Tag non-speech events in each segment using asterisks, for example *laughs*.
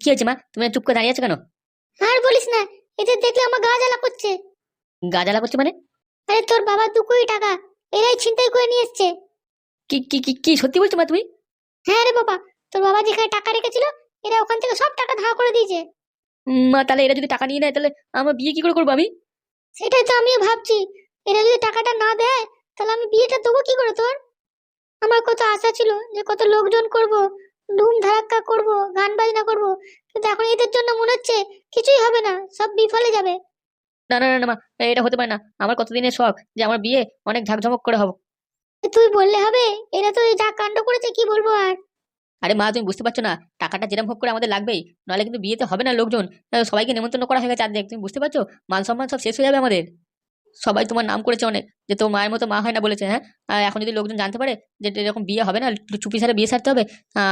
কি হয়েছে মা? তুমি চুপ করে দাঁড়িয়ে আছো কেন? আর বলিস না এদের দেখলে আমার গা জ্বালা করছে। গাজালা করছে মানে? আরে তোর বাবা দু কোটি টাকা এরাই ছিনতাই করে নিয়ে এসছে। কি কি কি কি সত্যি বলছো মা তুমি? হ্যাঁ রে বাবা তোর বাবা যেখানে টাকা রেখেছিল এরা ওখান থেকে সব টাকা ধার করে দিয়েছে। মা তাহলে এরা যদি টাকা নিয়ে নেয় তাহলে আমার বিয়ে কি করে করব আমি? সেটাই তো আমিও ভাবছি। এরা যদি টাকাটা না দেয় তাহলে আমি বিয়েটা দেবো কি করে তোর? আমার কত আশা ছিল যে কত লোকজন করব। ধুম ধারাক্কা করব গান বাজনা করব কিন্তু এখন এদের জন্য মনে হচ্ছে কিছুই হবে না সব বিফলে যাবে। না না না না মা এটা হতে পারে না। আমার কতদিনের শখ যে আমার বিয়ে অনেক ঝাঁকঝমক করে হবে। তুই বললে হবে? এরা তো যা কাণ্ড করেছে কি বলব আর? আরে মা তুমি বুঝতে পারছ না টাকাটা যেরকম হোক করে আমাদের লাগবেই নাহলে কিন্তু বিয়েতে হবে না লোকজন। সবাইকে নেমন্তন্ন করা হয়ে গেছে আর্ধেক তুমি বুঝতে পারছ? মান সম্মান সব শেষ হয়ে যাবে আমাদের। সবাই তোমার নাম করেছে অনেক যে তোর মায়ের মতো মা হয় না বলেছে হ্যাঁ? আর এখন যদি লোকজন জানতে পারে যে এরকম বিয়ে হবে না চুপি সারে বিয়ে সারতে হবে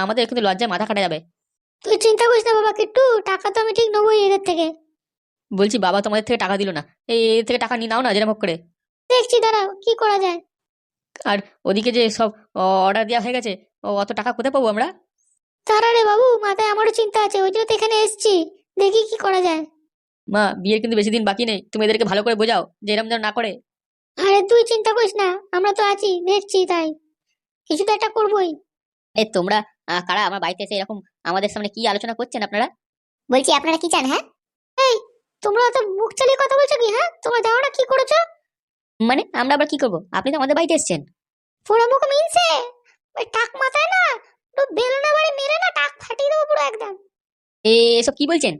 আমাদের কিন্তু লজ্জায় মাথা কাটা যাবে। তুই চিন্তা করিস না বাবা কিট্টু টাকা তো আমি ঠিক নেবোই এদের থেকে। বলছি বাবা তোমাদের থেকে টাকা দিল না। এই এর থেকে টাকা নিয়ে নাও না যেরকম হোক করে। দেখছি দাঁড়াও কি করা যায়? আর ওদিকে যে সব অর্ডার দেওয়া হয়ে গেছে ও অত টাকা কোথায় পাবো আমরা? তারা রে বাবু মাথায় আমারও চিন্তা আছে ওই জন্য তো এখানে এসছি। দেখি কি করা যায়। মা বিয়ের কিন্তু বেশি দিন বাকি নেই। তুমি এদেরকে ভালো করে বোঝাও যে এরকম যেন না করে। আরে তুই চিন্তা করিস না আমরা তো আছি দেখছি তাই। কিছু তো একটা করবোই। এ তোমরা আহ, কারা আমার বাড়িতে এসে এরকম আমাদের সামনে কি আলোচনা করছেন আপনারা? বলছি আপনারা কি চান হ্যাঁ? এই তোমরা তো মুখ চালিয়ে কথা বলছো কি হ্যাঁ? তোমরা জানো না কি করেছ? মানে আমরা আবার কি করব? আপনি তো আমাদের বাড়িতে এসেছেন। পুরো মুখ মিনছে ওই টাক মাথায় না তো বেলনা বাড়ি মেরে না টাক ফাটিয়ে দেবো পুরো একদম। এ এসব কি বলছেন?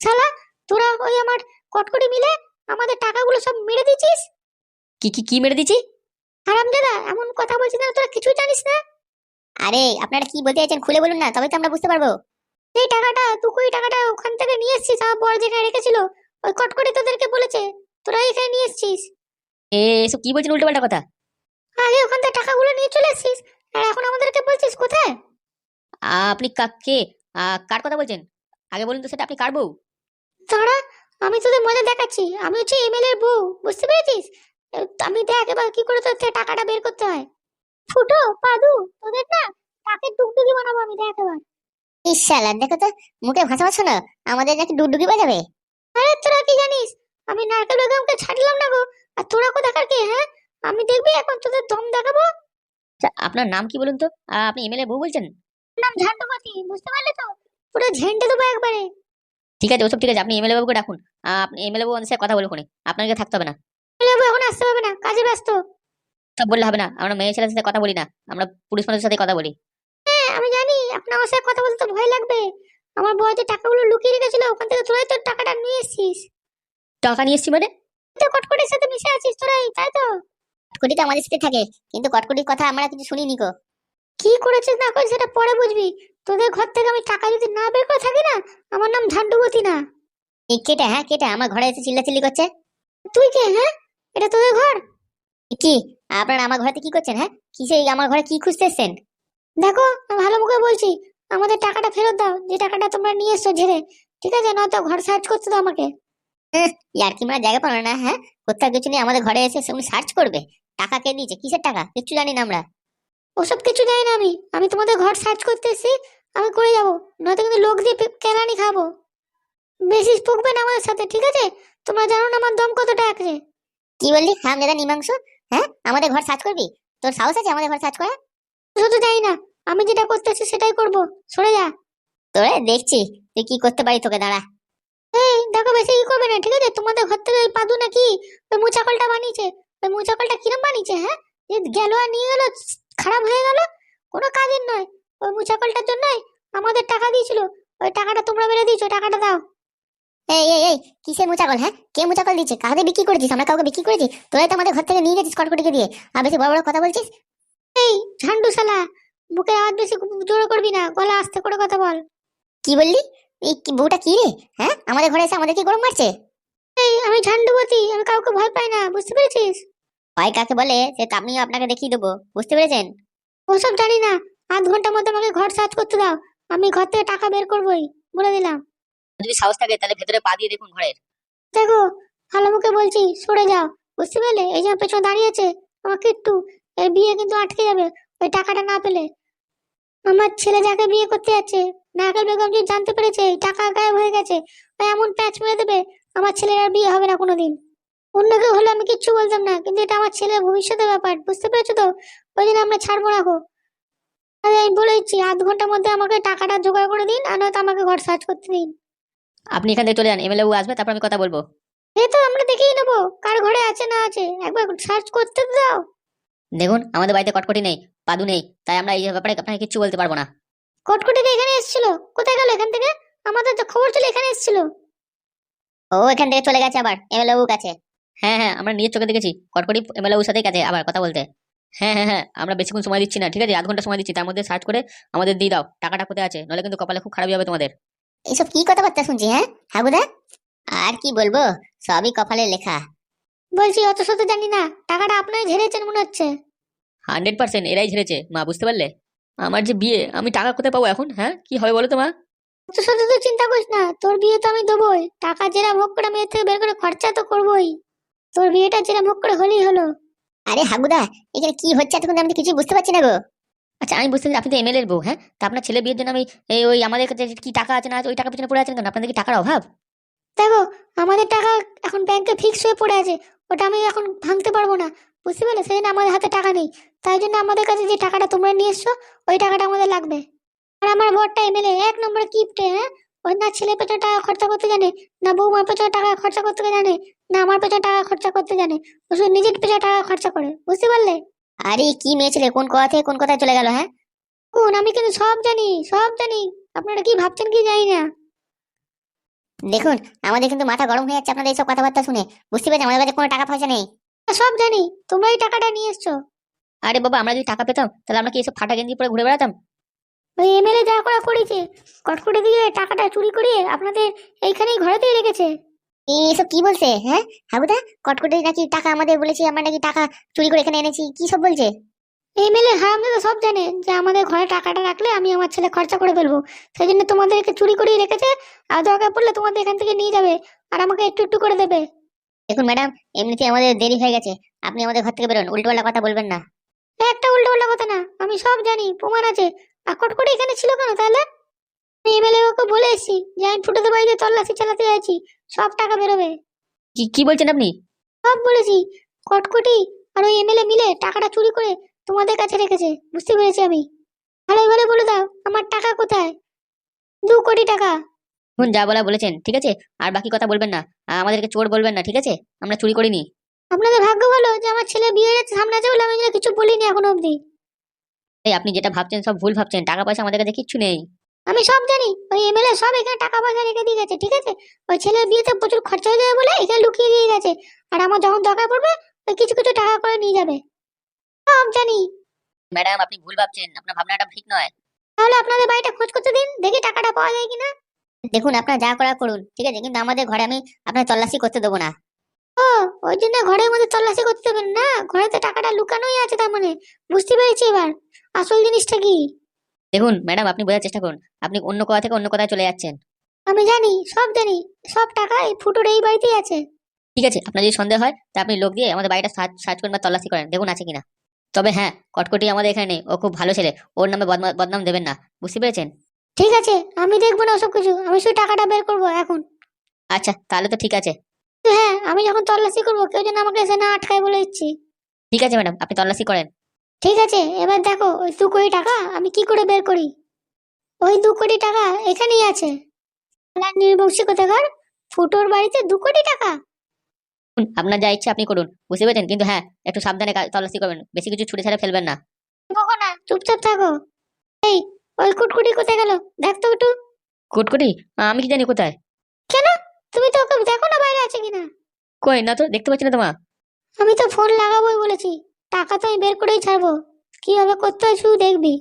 শালা তোরা ওই আমার কটকটি মিলে আমাদের টাকাগুলো সব মেরে দিয়েছিস? কি কি কি মেরে দিচ্ছি হারামজাদা এমন কথা বলছিস না তোরা কিছুই জানিস না। আরে আপনারা কি বলতে চাইছেন খুলে বলুন না তবে তো আমরা বুঝতে পারব। এই টাকাটা তুই টাকাটা ওখান থেকে নিয়ে এসেছিস আমার বড় যেখানে রেখেছিল ওই কটকটি তোদেরকে বলেছে তোরা এখানে নিয়ে এসেছিস। এ এসব কি বলছেন উল্টোপাল্টা কথা? আগে ওখান থেকে টাকাগুলো নিয়ে চলে এসেছিস আর এখন আমাদেরকে বলছিস কোথায়? আপনি কাকে কার কথা বলছেন? আগে বলুন তো সেটা আপনি কার বউ? তারা, আমি তোদের মজা দেখাচ্ছি। আমি হচ্ছে এমএলএ এর বউ, বুঝতে পেরেছিস? আমি দেখ এবার কি করে তোর টাকাটা বের করতে হয়। ফুটো, পাদু, তোদের না তাকে ডুগডুগি বানাবো আমি, দেখ এবার। ইশালা দেখো তো, মুখে ভাষা পাচ্ছ না? আমাদের নাকি ডুডুকি বাজাবে? আরে তোরা কি জানিস? আমি নারকেল বেগমকে ছাড়লাম না গো। আর তোরা কোথাকার কে হ্যাঁ? আমি দেখবি এখন তোদের দম দেখাবো? আপনার নাম কি বলুন তো? আপনি এমএলএ বউ বলছেন? নাম ঝান্ডুমতি বুঝতে পারলে তো? পুরো ঝেন্টে দেবো একবারে। ঠিক আছে ওসব ঠিক আছে। আপনি এমএলএ বাবুকে ডাকুন। আপনি এমএলএ বাবু আমাদের সাথে কথা বলুন আপনাকে থাকতে হবে না। লেবু এখন আসতে হবে না কাজে ব্যস্ত। সব বললে হবে না। আমরা মেয়ে ছেলের সাথে কথা বলি না। আমরা পুরুষ মানুষের সাথে কথা বলি। হ্যাঁ আমি জানি। আপনার আমার সাথে কথা বলতে তো ভয় লাগবে। আমার বড় যে টাকাগুলো লুকিয়ে রেখেছিল ওখান থেকে তোরাই তোর টাকাটা নিয়ে এসেছিস। টাকা নিয়ে এসছি মানে? তুই কটকটির সাথে মিশে আছিস তোরাই তাই তো? কটকটি তো আমাদের সাথে থাকে কিন্তু কটকটির কথা আমরা কিছু শুনিনি কো কি করেছিস না করেছিস সেটা পরে বুঝবি। তোদের ঘর থেকে আমি টাকা যদি না বের করে থাকি না আমার নাম ঝান্ডুবতী না। এই কেটে হ্যাঁ কেটে আমার ঘরে এসে চিল্লাচিল্লি করছে। তুই কে হ্যাঁ? এটা তোদের ঘর? কি আপনারা আমার ঘরেতে কি করছেন হ্যাঁ? কিসে আমার ঘরে কি খুঁজতে এসছেন? দেখো আমি ভালো মুখে বলছি আমাদের টাকাটা ফেরত দাও যে টাকাটা তোমরা নিয়ে এসছো ঝেড়ে ঠিক আছে? নয়তো ঘর সার্চ করতে দাও আমাকে। ইয়ার কি আমরা জায়গা পাবো না হ্যাঁ? কোথাও কিছু নিয়ে আমাদের ঘরে এসে সেগুলো সার্চ করবে। টাকা কে দিয়েছে? কিসের টাকা? কিচ্ছু জানি না আমরা। ওসব কিছু জানি না আমি। আমি তোমাদের ঘর সার্চ করতে এসেছি আমি করে যাব। নয়তো কিন্তু লোক দিয়ে কেলানি খাব। বেশি ফুকবে না আমাদের সাথে, ঠিক আছে? তোমরা জানো না আমার দম কতটা আছে কি বললি? হাম দাদা নিমাংস হ্যাঁ আমাদের ঘর সার্চ করবি? তোর সাহস আছে আমাদের ঘর সার্চ করা শুধু জানি না, আমি যেটা করতেছি সেটাই করব। সরে যা। তোরে দেখছি, তুই কি করতে পারি তোকে, দাঁড়া। এই, দেখো বেশি ই করবে না, ঠিক আছে? তোমাদের ঘর থেকে ওই পাদু নাকি? ওই মুচাকলটা বানিয়েছে। ওই মুচাকলটা কিরম বানিয়েছে হ্যাঁ? যে গেল আর নিয়ে গেল খারাপ হয়ে গেল কোনো কাজের নয়। ওই মুচাকলটার জন্যই আমাদের টাকা দিয়েছিল। ওই টাকাটা তোমরা মেরে দিয়েছ টাকাটা দাও। এই এই এই কিসের মুচাকল হ্যাঁ? কে মুচাকল দিচ্ছে কাউকে বিক্রি করেছিস? আমরা কাউকে বিক্রি করেছি। তোরাই তো আমাদের ঘর থেকে নিয়ে গেছিস কটকটিকে দিয়ে। আর বেশি বড় বড় কথা বলছিস? এই ঝান্ডু শালা বুকে আওয়াজ বেশি জোরে করবি না গলা আস্তে করে কথা বল। কি বললি? এই কি- বউটা কি রে? হ্যাঁ? আমাদের ঘরে এসে আমাদের কি গরম মারছে? এই আমি ঝান্ডুবতী আমি কাউকে ভয় পাই না বুঝতে পেরেছিস? ভাই কাকে বলে সে আমিও আপনাকে দেখিয়ে দেবো। বুঝতে পেরেছেন? ওসব জানি না। আধ ঘণ্টার মধ্যে আমাকে ঘর সার্চ করতে দাও। আমি ঘর থেকে টাকা বের করবোই বলে দিলাম। যদি সাহস থাকে তাহলে ভেতরে পা দিয়ে দেখুন ঘরের। দেখো ভালো মুখে বলছি সরে যাও। বুঝতে পারলে এই যে পেছনে দাঁড়িয়ে আছে আমার কিট্টু এর বিয়ে কিন্তু আটকে যাবে ওই টাকাটা না পেলে। আমার ছেলে যাকে বিয়ে করতে যাচ্ছে নাকাল বেগম যদি জানতে পেরেছে টাকা গায়েব হয়ে গেছে ও এমন প্যাচ মেরে দেবে আমার ছেলের আর বিয়ে হবে না কোনোদিন। অন্য কেউ হলে আমি কিচ্ছু বলতাম না কিন্তু এটা আমার ছেলের ভবিষ্যতের ব্যাপার বুঝতে পেরেছ তো? ওই জন্য আমরা ছাড়বো না গো। আরে আমি বলে দিচ্ছি আধ ঘণ্টার মধ্যে আমাকে টাকাটা জোগাড় করে দিন আর নয়তো আমাকে ঘর সার্চ করতে দিন। আপনি এখান থেকে চলে যান এমএলএ আসবে তারপর আমি কথা বলব। এই তো আমরা দেখেই নেব কার ঘরে আছে না আছে একবার সার্চ করতে তো দাও। দেখুন আমাদের বাড়িতে কটকটি নেই পাদু নেই তাই আমরা এই ব্যাপারে আপনাকে কিচ্ছু বলতে পারব না। কটকটি তো এখানে এসেছিল? কোথায় গেল এখান থেকে? আমাদের তো খবর ছিল এখানে এসেছিল। ও এখান থেকে চলে গেছে আবার এমএলএ কাছে। হ্যাঁ হ্যাঁ আমরা নিজের চোখে দেখেছি। কটকটি এমএলএ সাথেই কাছে আবার কথা বলতে। হ্যাঁ হ্যাঁ হ্যাঁ আমরা বেশিক্ষণ সময় দিচ্ছি না ঠিক আছে? আধ ঘণ্টা সময় দিচ্ছি তার মধ্যে সার্চ করে আমাদের দিয়ে দাও। টাকাটা কোথায় আছে? নাহলে কিন্তু কপালে খুব খারাপই হবে তোমাদের। এইসব কি কথাবার্তা শুনছি হ্যাঁ? হাগুদা? আর কি বলব? সবই কপালে লেখা। বলছি অত শত জানি না টাকাটা আপনার ঝেড়েছেন মনে হচ্ছে। হান্ড্রেড পার্সেন্ট এরাই ঝেড়েছে মা বুঝতে পারলে? আমার যে বিয়ে আমি টাকা কোথায় পাবো এখন হ্যাঁ? কি হবে বলো তো মা? অত শত তো চিন্তা করিস না তোর বিয়ে তো আমি দেবোই। টাকা যেরা ভোগ করে মেয়ের থেকে বের করে খরচা তো করবোই। তোর বিয়েটা যেরা ভোগ করে হলেই হলো। আরে হাগুদা এখানে কি হচ্ছে এতক্ষণ আমি তো কিছুই বুঝতে পারছি না গো। আচ্ছা আমি বুঝতে পারছি আপনি তো এমএলএর বউ হ্যাঁ? তা আপনার ছেলে বিয়ের জন্য আমি এই ওই আমাদের কাছে কি টাকা আছে না ওই টাকা পিছনে পড়ে আছেন কেন? আপনাদের কি টাকার অভাব? দেখো আমাদের টাকা এখন ব্যাংকে ফিক্স হয়ে পড়ে আছে ওটা আমি এখন ভাঙতে পারব না। বুঝতে পারলে সেই জন্য আমাদের হাতে টাকা নেই। তাই জন্য আমাদের কাছে যে টাকাটা তোমরা নিয়ে এসছো ওই টাকাটা আমাদের লাগবে। আর আমার বরটা এমএলএ এক নম্বরে কিপটে হ্যাঁ? ওই না ছেলে পেছনে টাকা খরচা করতে জানে না বৌমার পেছনে টাকা খরচা করতে জানে না আমার পেছনে টাকা খরচা করতে জানে। ও শুধু নিজের পেছনে টাকা খরচা করে বুঝতে পারলে? আরে কি মেয়ে ছেলে কোন কথা থেকে কোন কথায় চলে গেল হ্যাঁ? কোন আমি কিন্তু সব জানি সব জানি। আপনারা কি ভাবছেন কি জানি না। দেখুন আমাদের কিন্তু মাথা গরম হয়ে যাচ্ছে আপনাদের এইসব কথাবার্তা শুনে। বুঝতে পেরেছেন? আমাদের কাছে কোনো টাকা পয়সা নেই। সব জানি। তোমরা তোমরাই টাকাটা নিয়ে এসছো। আরে বাবা আমরা যদি টাকা পেতাম তাহলে আমরা কি এসব ফাটা গেঞ্জি পরে ঘুরে বেড়াতাম? ওই এমএলএ যা করা করেছে কটকটে দিয়ে টাকাটা চুরি করিয়ে আপনাদের এইখানেই ঘরেতেই রেখেছে। এইসব কি বলছে হ্যাঁ? হাগুদা কটকটে নাকি টাকা আমাদের বলেছি আমরা নাকি টাকা চুরি করে এখানে এনেছি কি সব বলছে? এমএলএ হারামদা তো সব জানে যে আমাদের ঘরে টাকাটা রাখলে আমি আমার ছেলে খরচা করে ফেলব। সেই জন্য তোমাদেরকে চুরি করিয়ে রেখেছে আর দরকার পড়লে তোমাদের এখান থেকে নিয়ে যাবে আর আমাকে একটু একটু করে দেবে। দেখুন ম্যাডাম এমনিতে আমাদের দেরি হয়ে গেছে আপনি আমাদের ঘর থেকে বেরোন উল্টোপাল্টা কথা বলবেন না। একটা উল্টো পাল্টা কথা না আমি সব জানি প্রমাণ আছে। আর কটকটে এখানে ছিল কেন তাহলে? আমি এমএলএ ওকে বলে এসেছি যে আমি ফুটোতে বাড়িতে তল্লাশি চালাতে যাচ্ছি সব টাকা বেরোবে। কি কি বলছেন আপনি? সব বলেছি কটকটি আর ওই এমএলএ মিলে টাকাটা চুরি করে তোমাদের কাছে রেখেছে বুঝতে পেরেছি আমি। ভালোই ভালো বলে দাও আমার টাকা কোথায়? দু কোটি টাকা। এখন যা বলা বলেছেন ঠিক আছে? আর বাকি কথা বলবেন না আর আমাদেরকে চোর বলবেন না ঠিক আছে? আমরা চুরি করিনি। আপনাদের ভাগ্য ভালো যে আমার ছেলে বিয়ের সামনে আছে বলে আমি কিছু বলিনি এখনও অবধি। এই আপনি যেটা ভাবছেন সব ভুল ভাবছেন টাকা পয়সা আমাদের কাছে কিচ্ছু নেই। আমি সব জানি। ওই এমএলএ সব এখানে টাকা পয়সা রেখে দিয়ে গেছে ঠিক আছে? ওই ছেলের বিয়েতে প্রচুর খরচা হয়ে যাবে বলে এখানে লুকিয়ে দিয়ে গেছে। আর আমার যখন দরকার পড়বে ওই কিছু কিছু টাকা করে নিয়ে যাবে। সব জানি। ম্যাডাম আপনি ভুল ভাবছেন। আপনার ভাবনাটা ঠিক নয়। তাহলে আপনাদের বাড়িটা খোঁজ করতে দিন দেখি টাকাটা পাওয়া যায় কিনা। দেখুন আপনার যা করা করুন ঠিক আছে? কিন্তু আমাদের ঘরে আমি আপনার তল্লাশি করতে দেবো না। ও ওই জন্য ঘরের মধ্যে তল্লাশি করতে দেবেন না? ঘরেতে টাকাটা লুকানোই আছে তার মানে। বুঝতে পেরেছি এবার। আসল জিনিসটা কি? দেখুন ম্যাডাম আপনি বোঝার চেষ্টা করুন। আপনি অন্য কথা থেকে অন্য কথায় চলে যাচ্ছেন। আমি জানি সব জানি। সব টাকা এই ফুটোর এই বাড়িতেই আছে। ঠিক আছে আপনার যদি সন্দেহ হয় তা আপনি লোক দিয়ে আমাদের বাড়িটা সার্চ করেন বা তল্লাশি করেন। দেখুন আছে কিনা। তবে হ্যাঁ কটকটি আমাদের এখানে নেই। ও খুব ভালো ছেলে। ওর নামে বদনাম দেবেন না। বুঝতে পেরেছেন? ঠিক আছে আমি দেখব না ওসব কিছু। আমি শুধু টাকাটা বের করব এখন। আচ্ছা তাহলে তো ঠিক আছে। হ্যাঁ আমি যখন তল্লাশি করব কেউ যেন আমাকে এসে না আটকায় বলে দিচ্ছি। ঠিক আছে ম্যাডাম আপনি তল্লাশি করেন। ঠিক আছে এবার দেখো ওই দু কোটি টাকা আমি কি করে বের করি? ওই দু কোটি টাকা এখানেই আছে। নির্বংশী কোথাকার? ফুটোর বাড়িতে দু কোটি টাকা। আপনার যা ইচ্ছা আপনি করুন বুঝতে পেরেছেন? কিন্তু হ্যাঁ একটু সাবধানে তল্লাশি করবেন বেশি কিছু ছুটে ছাড়া ফেলবেন না। না চুপচাপ থাকো। এই ওই কুটকুটি কোথায় গেল? দেখ তো একটু। কুটকুটি? আমি কি জানি কোথায়? কেন? তুমি তো ওকে দেখো না বাইরে আছে কিনা। কই না তো দেখতে পাচ্ছি না তোমার আমি তো ফোন লাগাবোই বলেছি। টাকা তো আমি বের করেই ছাড়বো। কীভাবে করতে হয় শুধু দেখবি।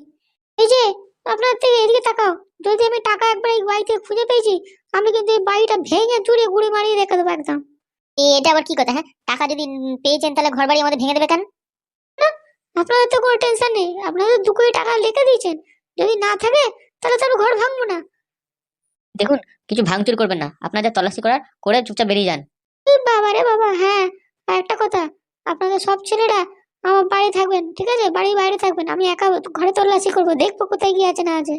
এই যে আপনার থেকে এদিকে তাকাও। যদি আমি টাকা একবার এই বাড়িতে খুঁজে পেয়েছি আমি কিন্তু এই বাড়িটা ভেঙে চুরে গুড়ি মারিয়ে রেখে দেবো একদম। এ, এটা আবার কি কথা হ্যাঁ? টাকা যদি পেয়েছেন তাহলে ঘর বাড়ি আমাদের ভেঙে দেবে কেন? না আপনাদের তো কোনো টেনশন নেই। আপনাদের দু কোটি টাকা লিখে দিয়েছেন। যদি না থাকে তাহলে তো আমি ঘর ভাঙবো না। দেখুন কিছু ভাঙচুর করবেন না। আপনার যা তল্লাশি করার করে চুপচাপ বেরিয়ে যান। বাবা রে বাবা হ্যাঁ আর একটা কথা। আপনাদের সব ছেলেরা আমার বাড়ি থাকবেন ঠিক আছে? বাড়ির বাইরে থাকবেন আমি একা ঘরে তল্লাশি করব দেখব কোথায় কি আছে না আছে।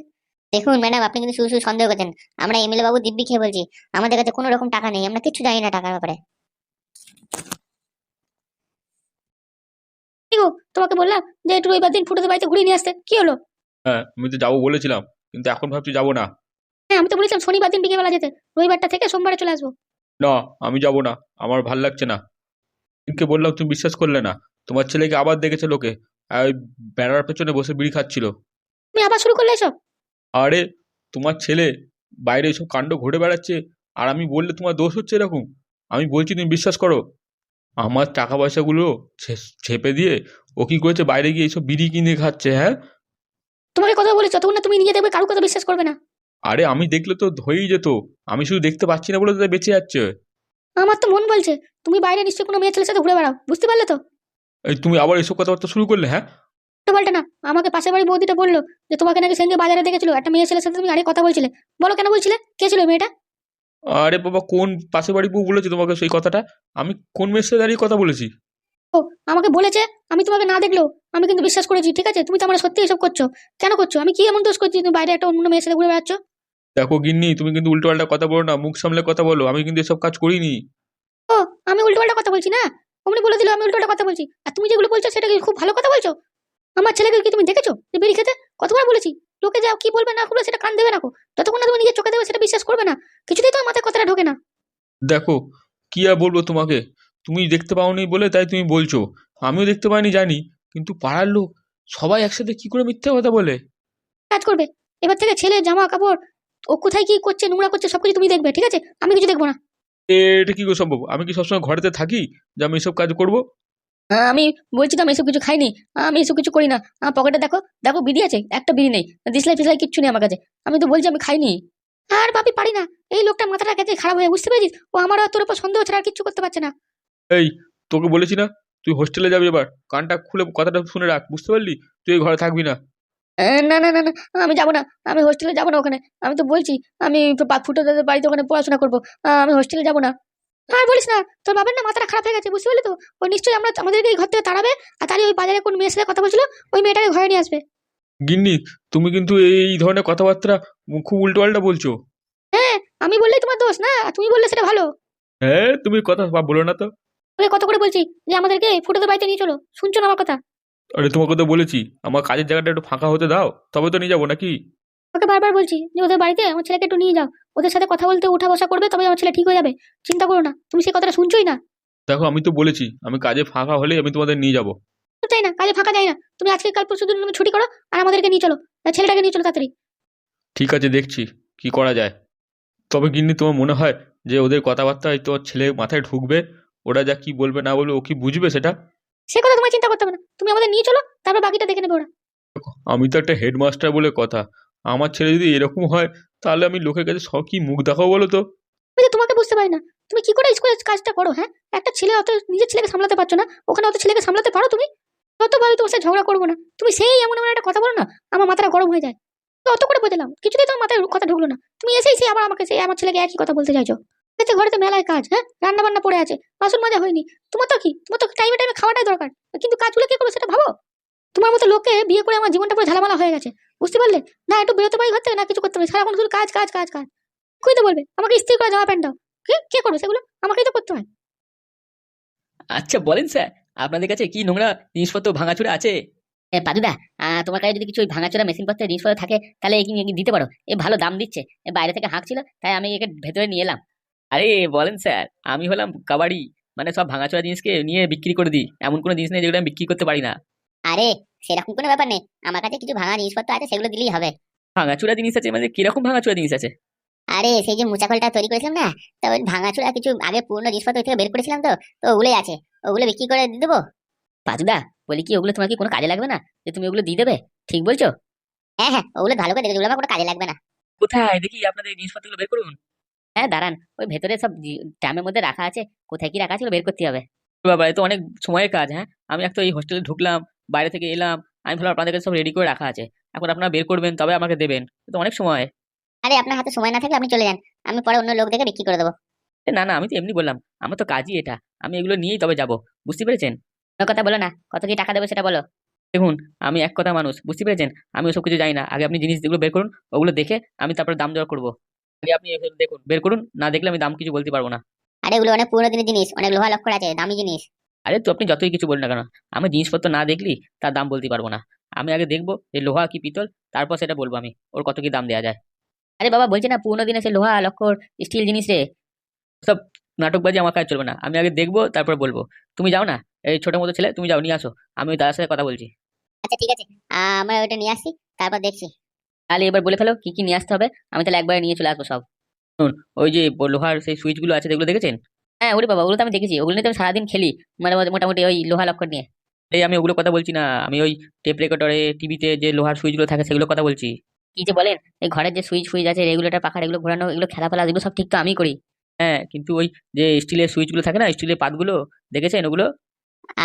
দেখুন ম্যাডাম আপনি কিন্তু শুধু শুধু সন্দেহ করছেন। আমরা এমএলএ বাবু দিব্যি খেয়ে বলছি আমাদের কাছে কোনো রকম টাকা নেই আমরা কিচ্ছু জানি না টাকার ব্যাপারে। তোমাকে বললাম যে একটু রবিবার দিন ফুটোদের বাড়িতে ঘুরিয়ে নিয়ে আসতে কি হলো? হ্যাঁ আমি তো যাব বলেছিলাম কিন্তু এখন ভাবছি যাব না। হ্যাঁ আমি তো বলেছিলাম শনিবার দিন বিকেলবেলা যেতে রবিবারটা থেকে সোমবারে চলে আসব। না আমি যাব না আমার ভালো লাগছে না। দিনকে বললাম তুমি বিশ্বাস করলে না? তোমার ছেলেকে আবার দেখেছে লোকে? আর ওই বেড়ার পেছনে বসে বিড়ি খাচ্ছিল। তুমি আবার শুরু করলে এসব? আরে তোমার ছেলে বাইরে এইসব কাণ্ড ঘুরে বেড়াচ্ছে আর আমি বললে তোমার দোষ হচ্ছে এরকম। আমি বলছি তুমি বিশ্বাস করো আমার টাকা পয়সাগুলো ছেপে দিয়ে ও কি করেছে? বাইরে গিয়ে এইসব বিড়ি কিনে খাচ্ছে হ্যাঁ? তোমাকে কথা বলেছি যতক্ষণ না তুমি নিজে দেখবে কারও কথা বিশ্বাস করবে না। আরে আমি দেখলে তো ধরেই যেত আমি শুধু দেখতে পাচ্ছি না বলে তো বেঁচে যাচ্ছে। আমার তো মন বলছে তুমি বাইরে নিশ্চয়ই কোনো মেয়ে ছেলের সাথে ঘুরে বেড়াও বুঝতে পারলে তো? এই তুমি আবার এইসব কথাবার্তা শুরু করলে হ্যাঁ? পাল্টা না। আমাকে পাশের বাড়ি বৌদিটা বলল যে তোমাকে নাকি সেদিন বাজারে দেখেছিল। একটা মেয়ে ছেলের সাথে তুমি আরে কথা বলছিলে। বলো কেন বলছিলে? কে ছিল মেয়েটা? আরে বাবা কোন পাশে বাড়ি বউ বলেছে তোমাকে সেই কথাটা? আমি কোন মেয়ের সাথে দাঁড়িয়ে কথা বলেছি? ও আমাকে বলেছে আমি তোমাকে না দেখলেও আমি কিন্তু বিশ্বাস করেছি ঠিক আছে? তুমি তো আমার সত্যি এসব করছ। কেন করছ? আমি কি এমন দোষ করছি? তুমি বাইরে একটা অন্য মেয়ের সাথে ঘুরে বেড়াচ্ছ? দেখো গিন্নি তুমি কিন্তু উল্টো পাল্টা কথা বলো না মুখ সামলে কথা বলো। আমি কিন্তু এসব কাজ করিনি। ও আমি উল্টো পাল্টা কথা বলছি না? অমনি বলে দিল আমি উল্টো পাল্টা কথা বলছি। আর তুমি যেগুলো বলছো সেটা কি খুব ভালো কথা বলছো? আমার ছেলেকে কি তুমি দেখেছ? যে বেরিয়ে খেতে? কতবার বলেছি। লোকে যাও কি বলবে না করবে সেটা কান দেবে না কো। যতক্ষণ না তুমি নিজের চোখে দেবে সেটা বিশ্বাস করবে না। কিছুতেই তোমার মাথায় কথাটা ঢোকে না। দেখো কি আর বলব তোমাকে? তুমি দেখতে পাওনি বলে তাই তুমি বলছো। আমিও দেখতে পাইনি জানি। কিন্তু পাড়ার লোক সবাই একসাথে কি করে মিথ্যা কথা বলে? কাজ করবে। এবার থেকে ছেলে জামা কাপড় ও কোথায় কি করছে নোংরা করছে সবকিছু তুমি দেখবে ঠিক আছে? আমি কিছু দেখব না। এটা কি করে সম্ভব? আমি কি সবসময় ঘরেতে থাকি যে আমি এসব কাজ করব? আমি বলছি তো আমি এসব কিছু খাইনি। আমি এসব কিছু করি না। আমার পকেটে দেখো দেখো বিড়ি আছে একটা বিড়ি নেই। দিসলাই ফিসলাই কিচ্ছু নেই আমার কাছে। আমি তো বলছি আমি খাইনি। আর ভাবি পারি না। এই লোকটা মাথাটা গেছে খারাপ হয়ে বুঝতে পেরেছিস? ও আমার তোর উপর সন্দেহ ছাড়া আর কিচ্ছু করতে পারছে না। এই তোকে বলেছি না? তুই হোস্টেলে যাবি এবার। কানটা খুলে কথাটা শুনে রাখ বুঝতে পারলি? তুই এই ঘরে থাকবি না। না না না না আমি যাব না আমি হোস্টেলে যাব না ওখানে। আমি তো বলছি আমি ফুটো দাদার বাড়িতে ওখানে পড়াশোনা করব। আমি হোস্টেলে যাব না। আর বলিস না তোর বাবার না মাথাটা খারাপ হয়ে গেছে বুঝতে পারলি তো? ও নিশ্চয়ই আমরা আমাদেরকে এই ঘর থেকে তাড়াবে আর তারই ওই বাজারে কোন মেয়ের সাথে কথা বলছিল ওই মেয়েটাকে ঘরে নিয়ে আসবে। গিন্নি তুমি কিন্তু এই ধরনের কথাবার্তা খুব উল্টো পাল্টা বলছো। হ্যাঁ আমি বললেই তোমার দোষ না? তুমি বললে সেটা ভালো। হ্যাঁ তুমি কথা বলো না তো। তোকে কত করে বলছি যে আমাদেরকে ফুটোদের বাড়িতে নিয়ে চলো শুনছো না আমার কথা? আরে তোমাকে তো বলেছি আমার কাজের জায়গাটা একটু ফাঁকা হতে দাও তবে তো নিয়ে যাব নাকি? ওকে বারবার বলছি যে ওদের বাড়িতে আমার ছেলেকে একটু নিয়ে যাও ওদের সাথে কথা বলতে উঠা বসা করবে তবে আমার ছেলে ঠিক হয়ে যাবে চিন্তা করো না তুমি সেই কথাটা শুনছোই না? দেখো আমি তো বলেছি আমি কাজে ফাঁকা হলেই আমি তোমাদের নিয়ে যাব। তো তাই না কাজে ফাঁকা যায় না তুমি আজকে কাল পরশু দিন তুমি ছুটি করো আর আমাদেরকে নিয়ে চলো আর ছেলেটাকে নিয়ে চলো তাড়াতাড়ি। ঠিক আছে দেখছি কি করা যায়। তবে গিন্নি তোমার মনে হয় যে ওদের কথাবার্তা হয়তো ওর ছেলে মাথায় ঢুকবে ওরা যা কি বলবে না বলবে ও কি বুঝবে সেটা? সে কথা তোমার চিন্তা করতে হবে না। তুমি আমাদের নিয়ে চলো তারপর বাকিটা দেখে নেবে ওরা। আমি তো একটা হেডমাস্টার বলে কথা। আমার ছেলে যদি এরকম হয় তাহলে আমি লোকের কাছে সব কি মুখ দেখাবো বলো তো? আমি তো তোমাকে বুঝতে পারি না। তুমি কি করে স্কুলে কাজটা করো হ্যাঁ? একটা ছেলে অত নিজের ছেলেকে সামলাতে পারছ না। ওখানে অত ছেলেকে সামলাতে পারো তুমি? যতভাবে তোমার সাথে ঝগড়া করব না। তুমি সেই এমন এমন একটা কথা বলো না আমার মাথাটা গরম হয়ে যায়। তো অত করে বোঝালাম কিছুতেই তোমার মাথায় কথা ঢুকলো না। তুমি এসেই সেই আবার আমাকে সেই আমার ছেলেকে একই কথা বলতে চাইছো। এতে ঘরে তো মেলায় কাজ হ্যাঁ? রান্না বান্না পড়ে আছে বাসন মাজা হয়নি। তোমার তো কি? তোমার তো টাইমে টাইমে খাওয়াটাই দরকার। কিন্তু কাজগুলো কি করব সেটা ভাবো? তোমার মতো লোককে বিয়ে করে আমার জীবনটা পুরো ঝালামালা হয়ে গেছে। বুঝতে পারলে? না একটু বেরোতে পারি ঘর থেকে? না কিছু করতে পারি? সারাক্ষণ শুধু কাজ কাজ কাজ কাজ। কই তো বলবে? আমাকে ইস্ত্রি করে জামা প্যান্ট দাও। কি কে করবে সেগুলো? আমাকেই তো করতে হয়। আচ্ছা বলেন স্যার আপনাদের কাছে কি নোংরা জিনিসপত্র ভাঙাচোরা আছে? এ, পাদুদা তোমার কাছে যদি কিছু ওই ভাঙাচোরা মেশিনপত্রের জিনিসপত্র থাকে তাহলে একে দিতে পারো? এ ভালো দাম দিচ্ছে। বাইরে থেকে হাঁকছিল তাই আমি একে ভেতরে নিয়ে এলাম। আরে বলেন স্যার আমি হলাম কাবাডি। মানে সব ভাঙাচোরা জিনিসকে নিয়ে বিক্রি করে দিই। এমন কোনো জিনিস নেই যেগুলো আমি বিক্রি করতে পারি না। আরে সেরকম কোনো ব্যাপার নেই। আমার কাছে কিছু ভাঙা জিনিসপত্র আছে সেগুলো দিলেই হবে। ভাঙাচোরা জিনিস আছে মানে কীরকম ভাঙাচোরা জিনিস আছে? আরে সেই যে মুচাকলটা তৈরি করেছিলাম না তো ওই ভাঙাচোরা কিছু আগে পুরনো জিনিসপত্র থেকে বের করেছিলাম তো তো ওগুলোই আছে। ওগুলো বিক্রি করে দিয়ে দেবো? পাদুদা বলি কি ওগুলো তোমার কি কোনো কাজে লাগবে না? যে তুমি ওগুলো দিয়ে দেবে? ঠিক বলছো? হ্যাঁ হ্যাঁ ওগুলো ভালো করে দেখে ওগুলো আমার কোনো কাজে লাগবে না। কোথায়? দেখি আপনাদের জিনিসপত্রগুলো বের করুন। হ্যাঁ দাঁড়ান। ওই ভেতরে সব ট্রামের মধ্যে রাখা আছে। কোথায় কি রাখা ছিল বের করতে হবে। বাবা এ তো অনেক সময়ের কাজ হ্যাঁ? আমি একটা এই হোস্টেলে ঢুকলাম বাইরে থেকে এলাম আমি ভাবলাম আপনাদের কাছে সব রেডি করে রাখা আছে। এখন আপনারা বের করবেন তবে আমাকে দেবেন। তো অনেক সময়। আরে আপনার হাতে সময় না থাকলে আপনি চলে যান। আমি পরে অন্য লোক দেখে বিক্রি করে দেবো। না না আমি তো এমনি বললাম আমার তো কাজই এটা। আমি এগুলো নিয়েই তবে যাব। বুঝতে পেরেছেন? কথা বলো না। কত কি টাকা দেবে সেটা বলো। দেখুন আমি এক কথা মানুষ বুঝতে পেরেছেন? আমি ওসব কিছু জানি না। আগে আপনি জিনিস যেগুলো বের করুন ওগুলো দেখে আমি তারপরে দাম দেওয়া করব। আগে আপনি দেখুন বের করুন না দেখলে আমি দাম কিছু বলতে পারব না। আরে এগুলো অনেক পুরোনো দিনের জিনিস অনেক লোহা লক্কর আছে দামি জিনিস। আরে তো আপনি যতই কিছু বলুন না কেন আমি জিনিসপত্র না দেখলি তার দাম বলতে পারব না। আমি আগে দেখব যে লোহা কি পিতল তারপর সেটা বলব আমি ওর কত কি দাম দেওয়া যায়। আরে বাবা বলছে না পুরোনো দিনে সে লোহা লক্কর স্টিল জিনিস রে। সব নাটকবাজি আমার কাজ চলবে না আমি আগে দেখব তারপর বলব। তুমি যাও না এই ছোট মতো ছেলে তুমি যাও নিয়ে আসো আমি ওই দাদার সাথে কথা বলছি। আচ্ছা ঠিক আছে আমরা ওইটা নিয়ে আসছি তারপর দেখছি। তাহলে এবার বলে ফেলো কি কি নিয়ে আসতে হবে? আমি তাহলে একবারে নিয়ে চলে আসব সব। ওই যে লোহার সেই সুইচগুলো আছে যেগুলো দেখেছেন? হ্যাঁ ওরে বাবা ওগুলো তো আমি দেখেছি। ওগুলো নিয়ে তো আমি সারাদিন খেলি মানে মোটামুটি ওই লোহা লক্কর নিয়ে। এই আমি ওগুলো কথা বলছি না আমি ওই টেপ রেকর্ডারে টিভিতে যে লোহার সুইচগুলো থাকে সেগুলো কথা বলছি। কি যে বলেন এই ঘরের যে সুইচ ফুইচ আছে রেগুলেটর পাখা এগুলো ঘোরানো এগুলো খেলা ফেলা এগুলো সব ঠিক তো আমি করি। হ্যাঁ কিন্তু ওই যে স্টিলের সুইচগুলো থাকে না স্টিলের পাতগুলো দেখেছেন ওগুলো?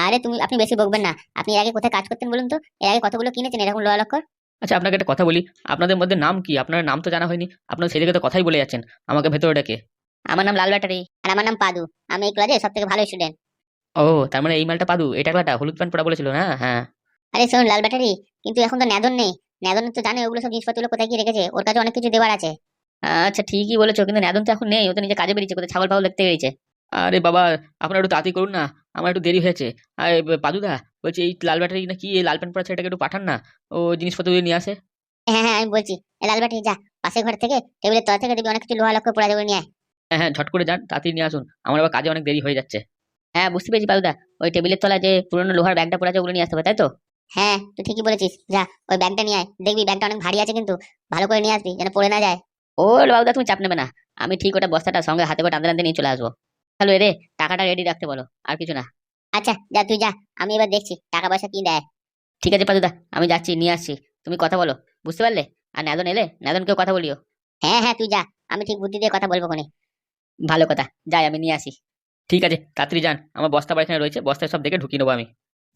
আরে তুমি আপনি বেশি বকবেন না। আপনি এর আগে কোথায় কাজ করতেন বলুন তো? এর আগে কতগুলো কিনেছেন এরকম লোহা লক্কর? আচ্ছা আপনাকে একটা কথা বলি। আপনাদের মধ্যে নাম কি? আপনার নাম তো জানা হয়নি। আপনার সেদিকে তো কথাই বলে যাচ্ছেন। আমাকে ভেতরে ডেকে। আমার নাম লাল ব্যাটারি। আর আমার নাম পাদু। আমি এই ক্লাসে সব থেকে ভালো স্টুডেন্ট ও তার মানে এই মালটা পাদু। এটা একটা হলুদ প্যান্ট পরা বলেছিল না? হ্যাঁ। আরে শোন লাল ব্যাটারি কিন্তু এখন তো ন্যাদন নেই। ন্যাদন তো জানে ওগুলো সব জিনিসপত্রগুলো কোথায় কি রেখেছে। ওর কাছে অনেক কিছু দেওয়ার আছে। আচ্ছা ঠিকই বলেছ কিন্তু নেদন তো এখন নেই। ও তো নিজে কাজে বেরিয়েছে কোথায় ছাগল পাগল দেখতে বেরিয়েছে। আরে বাবা আপনারা একটু তাড়াতাড়ি করুন না আমার একটু দেরি হয়েছে। আর পাদুদা বলছি এই লাল ব্যাটারি না কি এই লাল প্যান্ট পরা ছেলেটাকে একটু পাঠান না ও জিনিসপত্র নিয়ে আসে। হ্যাঁ হ্যাঁ আমি বলছি লাল ব্যাটারি যা পাশের ঘর থেকে টেবিলের তলা থেকে দেখবি অনেক কিছু লোহা লক্কর পড়া যাবে নিয়ে আয়। হ্যাঁ হ্যাঁ ঝট করে যান তাড়াতাড়ি নিয়ে আসুন আমার আবার কাজে অনেক দেরি হয়ে যাচ্ছে। হ্যাঁ বুঝতে পেরেছি পালুদা ওই টেবিলের তলায় যে পুরোনো লোহার ব্যাগটা পড়ে আছে ওগুলো নিয়ে আসতে হবে তাই তো? হ্যাঁ তুই ঠিকই বলেছিস যা ওই ব্যাগটা নিয়ে আয় দেখবি ব্যাগটা অনেক ভারী আছে কিন্তু ভালো করে নিয়ে আসবি যেন পড়ে না যায়। ও বাবুদা তুমি চাপ নেবে না আমি ঠিক ওটা বস্তাটা সঙ্গে হাতে করে টানতে টানতে নিয়ে চলে আসব। তাহলে রে টাকাটা রেডি রাখতে বলো আর কিছু না। আচ্ছা যা তুই যা আমি এবার দেখছি টাকা পয়সা কি দেয়। ঠিক আছে পালুদা আমি যাচ্ছি নিয়ে আসছি তুমি কথা বলো বুঝতে পারলে? আর নেদন এলে নেদনকেও কথা বলিও। হ্যাঁ হ্যাঁ তুই যা আমি ঠিক বুদ্ধি দিয়ে কথা বলব কোনে ভালো কথা যাই আমি নিয়ে আসি। ঠিক আছে তাড়াতাড়ি যান আমার বস্তা বাড়িখানে রয়েছে বস্তায় সব দেখে ঢুকিয়ে নেব আমি।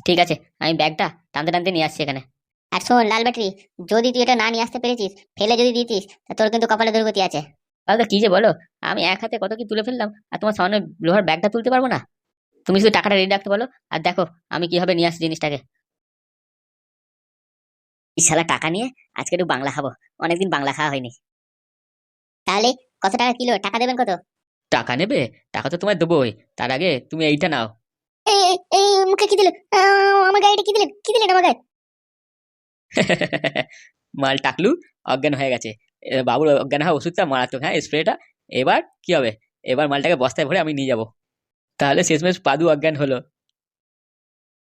ঠিক আছে আমি ব্যাগটা টানতে টানতে নিয়ে আসছি এখানে। আর শোন লাল ব্যাটারি যদি তুই এটা না নিয়ে আসতে পেরেছিস ফেলে যদি দিতিস তা তোর কিন্তু কপালে দুর্গতি আছে। পালুদা কি যে বলো? আমি এক হাতে কত কি তুলে ফেললাম আর তোমার সামনে লোহার ব্যাগটা তুলতে পারব না? তুমি শুধু টাকাটা রেডি রাখতে বলো আর দেখো আমি কীভাবে নিয়ে আসছি জিনিসটাকে। এই শালা টাকা নিয়ে আজকে একটু বাংলা খাব অনেকদিন বাংলা খাওয়া হয়নি। তাহলে কত টাকা কিলো? টাকা দেবেন কত? টাকা নেবে? টাকা তো তোমায় দেবোই তার আগে তুমি এইটা নাও। এই মুখে কি দিলেন আমার গাড়িটা কি দিলেন? কি দিলেন আমার গায়ে? *laughs* মাল টাকলু অজ্ঞান হয়ে গেছে। বাবুর অজ্ঞান হওয়া ওষুধটা মারাত্মক হ্যাঁ স্প্রেটা। এবার কি হবে? এবার মালটাকে বস্তায় ভরে আমি নিয়ে যাব। তাহলে শেষমেশ পাদু অজ্ঞান হলো।